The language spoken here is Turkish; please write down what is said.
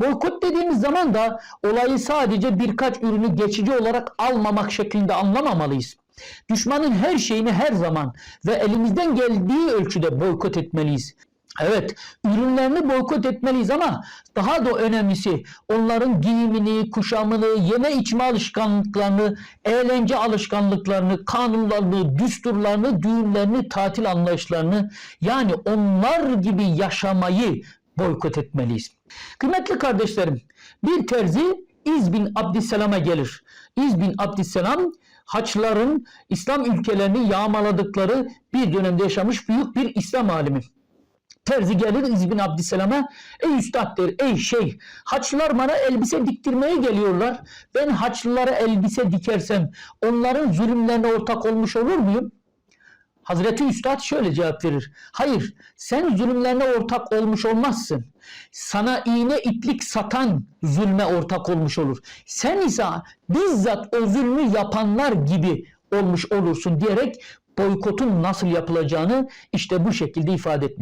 Boykot dediğimiz zaman da olayı sadece birkaç ürünü geçici olarak almamak şeklinde anlamamalıyız. Düşmanın her şeyini her zaman ve elimizden geldiği ölçüde boykot etmeliyiz. Evet, ürünlerini boykot etmeliyiz ama daha da önemlisi onların giyimini, kuşamını, yeme içme alışkanlıklarını, eğlence alışkanlıklarını, kanunlarını, düsturlarını, düğünlerini, tatil anlayışlarını yani onlar gibi yaşamayı boykot etmeliyiz. Kıymetli kardeşlerim, bir terzi İz bin Abdüsselam'a gelir. İz bin Abdüsselam Haçların İslam ülkelerini yağmaladıkları bir dönemde yaşamış büyük bir İslam alimi. Terzi gelir İz bin Abdüsselam'a ey üstad der ey şeyh haçlılar bana elbise diktirmeye geliyorlar. Ben haçlılara elbise dikersem onların zulümlerine ortak olmuş olur muyum? Hazreti Üstad şöyle cevap verir. Hayır sen zulümlerine ortak olmuş olmazsın. Sana iğne iplik satan zulme ortak olmuş olur. Sen ise bizzat o zulmü yapanlar gibi olmuş olursun diyerek boykotun nasıl yapılacağını işte bu şekilde ifade etmiş.